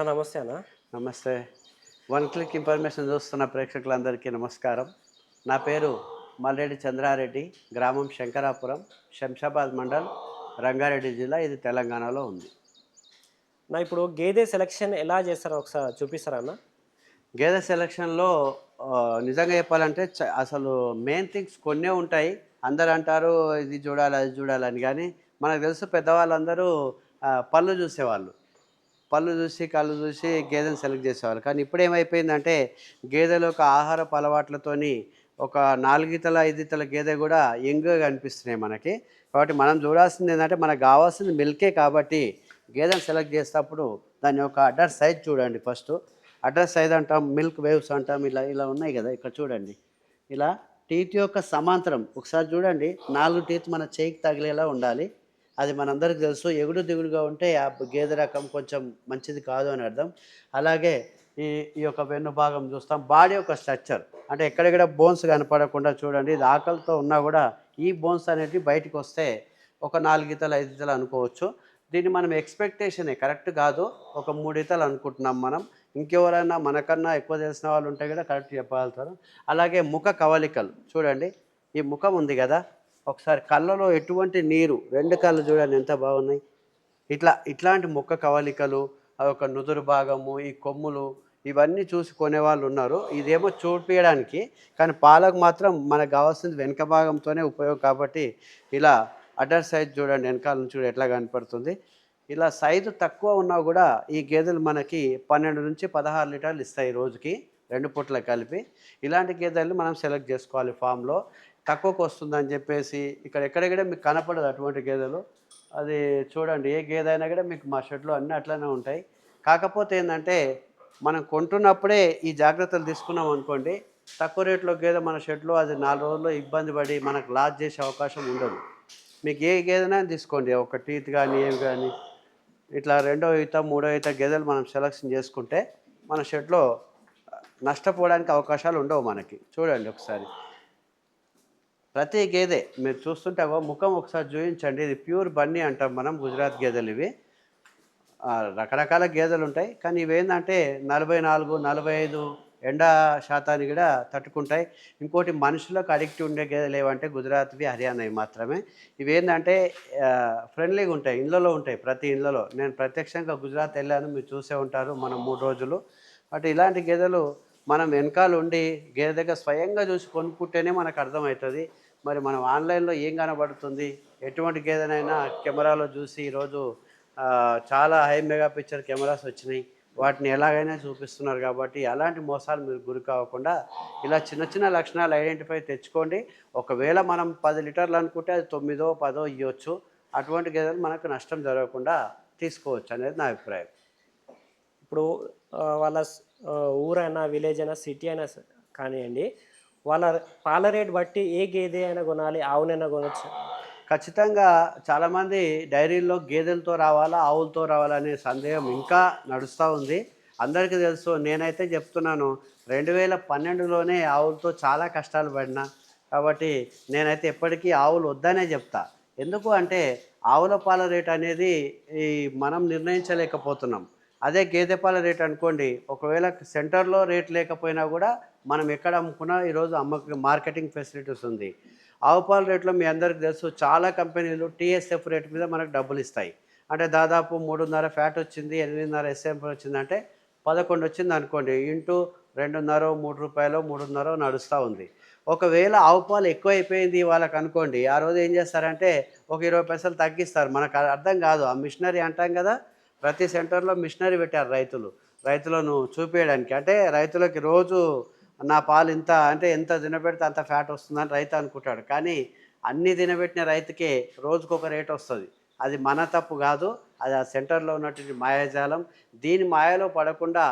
అన్న నమస్తే అన్న. నమస్తే. వన్ క్లిక్ ఇన్ఫర్మేషన్ చూస్తున్న ప్రేక్షకులందరికీ నమస్కారం. నా పేరు మల్లెడ్డి చంద్రారెడ్డి గ్రామం శంకరాపురం శంషాబాద్ మండల్ రంగారెడ్డి జిల్లా. ఇది తెలంగాణలో ఉంది. నా ఇప్పుడు గేదె సెలక్షన్ ఎలా చేస్తారో ఒకసారి చూపిస్తారా అన్న? గేదె సెలక్షన్లో నిజంగా చెప్పాలంటే అసలు మెయిన్ థింగ్స్ కొన్నే ఉంటాయి. అందరు అంటారు ఇది చూడాలి అది చూడాలని కానీ మనకు తెలుసు పెద్దవాళ్ళందరూ పళ్ళు చూసేవాళ్ళు. పళ్ళు చూసి కళ్ళు చూసి గేదెను సెలెక్ట్ చేసేవాళ్ళు. కానీ ఇప్పుడు ఏమైపోయిందంటే గేదెలు ఒక ఆహారపు అలవాట్లతోని ఒక నాలుగితల ఐదుతల గేదె కూడా యంగ్గా కనిపిస్తున్నాయి మనకి. కాబట్టి మనం చూడాల్సింది ఏంటంటే మనకు కావాల్సింది మిల్కే కాబట్టి గేదెను సెలెక్ట్ చేసేటప్పుడు దాని యొక్క అడ్డర్ సైజ్ చూడండి ఫస్ట్. అడ్రస్ సైజ్ అంటాం మిల్క్ వేవ్స్ అంటాం ఇలా ఇలా ఉన్నాయి కదా ఇక్కడ చూడండి. ఇలా టీత్ యొక్క సమాంతరం. ఒకసారి చూడండి నాలుగు టీత్ మన చేయికి తగిలేలా ఉండాలి. అది మనందరికీ తెలుసు. ఎగుడు దిగుడుగా ఉంటే ఆ గేదె రకం కొంచెం మంచిది కాదు అని అర్థం. అలాగే ఈ ఈ యొక్క వెన్ను భాగం చూస్తాం. బాడీ యొక్క స్ట్రక్చర్. అంటే ఎక్కడెక్కడ బోన్స్ కనపడకుండా చూడండి. ఇది ఆకలితో ఉన్నా కూడా ఈ బోన్స్ అనేటివి బయటకు వస్తే ఒక నాలుగు ఇతలు ఐదు ఇతలు అనుకోవచ్చు. దీన్ని మనం ఎక్స్పెక్టేషనే కరెక్ట్ కాదు. ఒక మూడు ఇతలు అనుకుంటున్నాం మనం. ఇంకెవరైనా మనకన్నా ఎక్కువ తెలిసిన వాళ్ళు ఉంటే కూడా కరెక్ట్ చెప్పగలుగుతారు. అలాగే ముఖ కవలికలు చూడండి. ఈ ముఖం ఉంది కదా? ఒకసారి కళ్ళలో ఎటువంటి నీరు రెండు కళ్ళు చూడండి ఎంత బాగున్నాయి. ఇట్లా ఇట్లాంటి ముక్క కవలికలు ఆ యొక్క నుదురు భాగము ఈ కొమ్ములు ఇవన్నీ చూసి కొనేవాళ్ళు ఉన్నారు. ఇదేమో చూపించడానికి కానీ పాలకు మాత్రం మనకు కావాల్సింది వెనక భాగంతోనే ఉపయోగం కాబట్టి ఇలా అడర్ సైజ్ చూడండి వెనకాల నుంచి కూడా ఎట్లా కనపడుతుంది. ఇలా సైజు తక్కువ ఉన్నా కూడా ఈ గేదెలు మనకి పన్నెండు నుంచి పదహారు లీటర్లు ఇస్తాయి రోజుకి. రెండు పూట్ల కలిపి ఇలాంటి గేదెలు మనం సెలెక్ట్ చేసుకోవాలి ఫామ్లో. తక్కువకు వస్తుందని చెప్పేసి ఇక్కడ ఎక్కడెక్కడ మీకు కనపడదు అటువంటి గేదెలు. అది చూడండి ఏ గేదె అయినా కూడా మీకు మా షెడ్లో అన్నీ అట్లనే ఉంటాయి. కాకపోతే ఏంటంటే మనం కొంటున్నప్పుడే ఈ జాగ్రత్తలు తీసుకున్నాం అనుకోండి తక్కువ రేట్లో గేదె మన షెడ్లో అది నాలుగు రోజుల్లో ఇబ్బంది పడి మనకు లాస్ చేసే అవకాశం ఉండదు. మీకు ఏ గేదెనా తీసుకోండి ఒక టీత్ కానీ ఏవి కానీ ఇట్లా రెండో ఈత మూడో ఈత గేదెలు మనం సెలక్షన్ చేసుకుంటే మన షెడ్లో నష్టపోవడానికి అవకాశాలు ఉండవు మనకి. చూడండి ఒకసారి. ప్రతి గేదె మీరు చూస్తుంటే ముఖం ఒకసారి చూపించండి. ఇది ప్యూర్ బన్నీ అంటాం మనం గుజరాత్ గేదెలు ఇవి. రకరకాల గేదెలు ఉంటాయి. కానీ ఇవేంటంటే నలభై నాలుగు నలభై ఐదు ఎండ శాతాన్ని కూడా తట్టుకుంటాయి. ఇంకోటి మనుషులకు అడిక్ట్ ఉండే గేదెలు ఏవంటే గుజరాత్వి హర్యానావి మాత్రమే. ఇవేంటంటే ఫ్రెండ్లీగా ఉంటాయి. ఇళ్ళలో ఉంటాయి. ప్రతి ఇళ్ళలో నేను ప్రత్యక్షంగా గుజరాత్ వెళ్ళాను. మీరు చూసే ఉంటారు. మనం మూడు రోజులు. బట్ ఇలాంటి గేదెలు మనం వెనకాల ఉండి గేదె దగ్గర స్వయంగా చూసి కొనుక్కుంటేనే మనకు అర్థమవుతుంది. మరి మనం ఆన్లైన్లో ఏం కనబడుతుంది? ఎటువంటి గేదెనైనా కెమెరాలో చూసి ఈరోజు చాలా హై మెగా పిక్చర్ కెమెరాస్ వచ్చినాయి. వాటిని ఎలాగైనా చూపిస్తున్నారు కాబట్టి అలాంటి మోసాలు మీరు గురి కాకుండా ఇలా చిన్న చిన్న లక్షణాలు ఐడెంటిఫై తెచ్చుకోండి. ఒకవేళ మనం పది లీటర్లు అనుకుంటే అది తొమ్మిదో పదో ఇవ్వచ్చు. అటువంటి గేదెలు మనకు నష్టం జరగకుండా తీసుకోవచ్చు అనేది నా అభిప్రాయం. ఇప్పుడు వాళ్ళ ఊరైనా విలేజ్ అయినా సిటీ అయినా కానివ్వండి వాళ్ళ పాల రేట్ బట్టి ఏ గేదె అయినా కొనాలి ఆవునైనా కొనవచ్చు ఖచ్చితంగా చాలామంది డైరీల్లో గేదెలతో రావాలా ఆవులతో రావాలా అనే సందేహం ఇంకా నడుస్తూ ఉంది. అందరికీ తెలుసు నేనైతే చెప్తున్నాను రెండు వేల పన్నెండులోనే ఆవులతో చాలా కష్టాలు పడినా కాబట్టి నేనైతే ఎప్పటికీ ఆవులు వద్దనే చెప్తా. ఎందుకు అంటే ఆవుల పాల రేట్ అనేది ఈ మనం నిర్ణయించలేకపోతున్నాం. అదే గేదె పాల రేట్ అనుకోండి ఒకవేళ సెంటర్లో రేట్ లేకపోయినా కూడా మనం ఎక్కడ అమ్ముకున్నా ఈరోజు అమ్మక మార్కెటింగ్ ఫెసిలిటీస్ ఉంది. ఆవు పాల రేట్లో మీ అందరికి తెలుసు చాలా కంపెనీలు టీఎస్ఎఫ్ రేట్ మీద మనకు డబ్బులు ఇస్తాయి. అంటే దాదాపు మూడున్నర ఫ్యాట్ వచ్చింది ఎనిమిదిన్నర ఎస్ఎంఎఫ్ వచ్చిందంటే పదకొండు వచ్చింది అనుకోండి ఇంటూ రెండున్నర మూడు రూపాయలు మూడున్నర నడుస్తూ ఉంది. ఒకవేళ ఆవు పాలు ఎక్కువ అయిపోయింది వాళ్ళకి అనుకోండి ఆ రోజు ఏం చేస్తారంటే ఒక ఇరవై పైసలు తగ్గిస్తారు. మనకు అది అర్థం కాదు ఆ మిషనరీ అంటాం కదా ప్రతి సెంటర్లో మిషనరీ పెట్టారు రైతులు. రైతులను చూపించడానికి అంటే రైతులకి రోజు నా పాలు ఇంత అంటే ఎంత తినబెడితే అంత ఫ్యాట్ వస్తుందని రైతు అనుకుంటాడు. కానీ అన్ని తినబెట్టిన రైతుకే రోజుకు ఒక రేట్ వస్తుంది. అది మన తప్పు కాదు. అది ఆ సెంటర్లో ఉన్నటువంటి మాయాజాలం. దీని మాయలో పడకుండా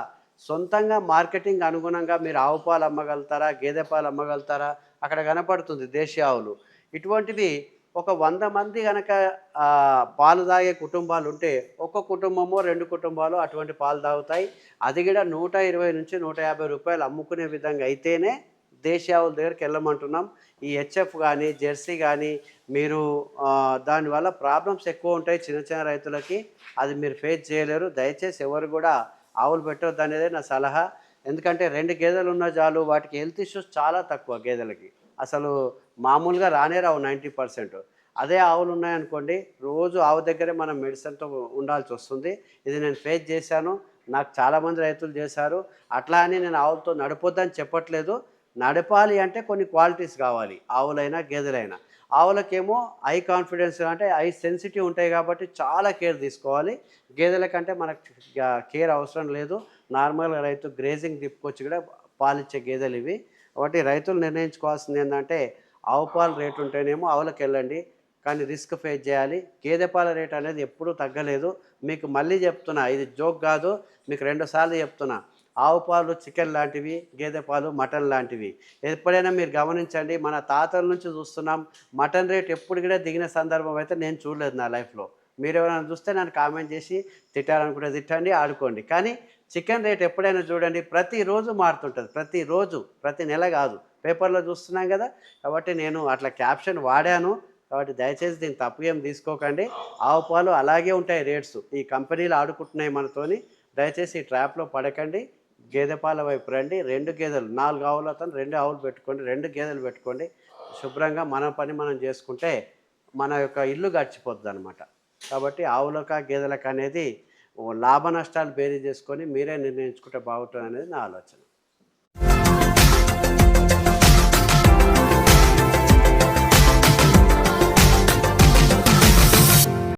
సొంతంగా మార్కెటింగ్ అనుగుణంగా మీరు ఆవు పాలు అమ్మగలుగుతారా గేదె పాలు అమ్మగలుగుతారా? అక్కడ కనపడుతుంది దేశీయ ఆవులు. ఇటువంటివి ఒక వంద మంది కనుక పాలు తాగే కుటుంబాలు ఉంటే ఒక కుటుంబము రెండు కుటుంబాలు అటువంటి పాలు తాగుతాయి. అది కూడా నూట ఇరవై నుంచి నూట యాభై రూపాయలు అమ్ముకునే విధంగా అయితేనే దేశీయ ఆవుల దగ్గరికి వెళ్ళమంటున్నాం. ఈ హెచ్ఎఫ్ కానీ జెర్సీ కానీ మీరు దానివల్ల ప్రాబ్లమ్స్ ఎక్కువ ఉంటాయి చిన్న చిన్న రైతులకి. అది మీరు ఫేస్ చేయలేరు. దయచేసి ఎవరు కూడా ఆవులు పెట్టొద్దు అనేదే నా సలహా. ఎందుకంటే రెండు గేదెలు ఉన్న చాలు వాటికి హెల్త్ ఇష్యూస్ చాలా తక్కువ గేదెలకి. అసలు మామూలుగా రానే రావు నైంటీ పర్సెంట్. అదే ఆవులు ఉన్నాయనుకోండి రోజు ఆవు దగ్గరే మనం మెడిసిన్తో ఉండాల్సి వస్తుంది. ఇది నేను ఫేస్ చేశాను నాకు చాలామంది రైతులు చేశారు. అట్లా అని నేను ఆవులతో నడపొద్దని చెప్పట్లేదు. నడపాలి అంటే కొన్ని క్వాలిటీస్ కావాలి ఆవులైనా గేదెలైనా. ఆవులకేమో ఐ కాన్ఫిడెన్స్ అంటే ఐ సెన్సిటివ్ ఉంటాయి కాబట్టి చాలా కేర్ తీసుకోవాలి. గేదెల కంటే మనకు కేర్ అవసరం లేదు. నార్మల్గా రైతు గ్రేజింగ్ తిప్పుకొచ్చి కూడా పాలిచ్చే గేదెలు ఇవి. కాబట్టి రైతులు నిర్ణయించుకోవాల్సింది ఏంటంటే ఆవు పాలు రేటు ఉంటేనేమో ఆవులకు వెళ్ళండి కానీ రిస్క్ ఫేస్ చేయాలి. గేదె పాల రేట్ అనేది ఎప్పుడూ తగ్గలేదు. మీకు మళ్ళీ చెప్తున్నా ఇది జోక్ కాదు మీకు రెండు సార్లు చెప్తున్నా. ఆవు పాలు చికెన్ లాంటివి గేదె పాలు మటన్ లాంటివి. ఎప్పుడైనా మీరు గమనించండి మన తాతల నుంచి చూస్తున్నాం మటన్ రేట్ ఎప్పుడు కూడా దిగిన సందర్భం అయితే నేను చూడలేదు నా లైఫ్లో. మీరు ఎవరైనా చూస్తే నన్ను కామెంట్ చేసి తిట్టాలనుకుంటే తిట్టండి ఆడుకోండి. కానీ చికెన్ రేట్ ఎప్పుడైనా చూడండి ప్రతిరోజు మారుతుంటుంది. ప్రతిరోజు ప్రతి నెల కాదు. పేపర్లో చూస్తున్నాం కదా కాబట్టి నేను అట్లా క్యాప్షన్ వాడాను. కాబట్టి దయచేసి దీన్ని తప్పు ఏం తీసుకోకండి. ఆవు పాలు అలాగే ఉంటాయి రేట్స్. ఈ కంపెనీలు ఆడుకుంటున్నాయి మనతోని. దయచేసి ఈ ట్రాప్లో పడకండి. గేదె పాల వైపు రండి. రెండు గేదెలు నాలుగు ఆవులతో రెండు ఆవులు పెట్టుకోండి రెండు గేదెలు పెట్టుకోండి. శుభ్రంగా మన పని మనం చేసుకుంటే మన యొక్క ఇల్లు గడిచిపోద్ది అనమాట కాబట్టి ఆవులక గేదెలకు అనేది లాభ నష్టాలు బేరీ చేసుకొని మీరే నిర్ణయించుకుంటే బాగుంటుంది అనేది నా ఆలోచన.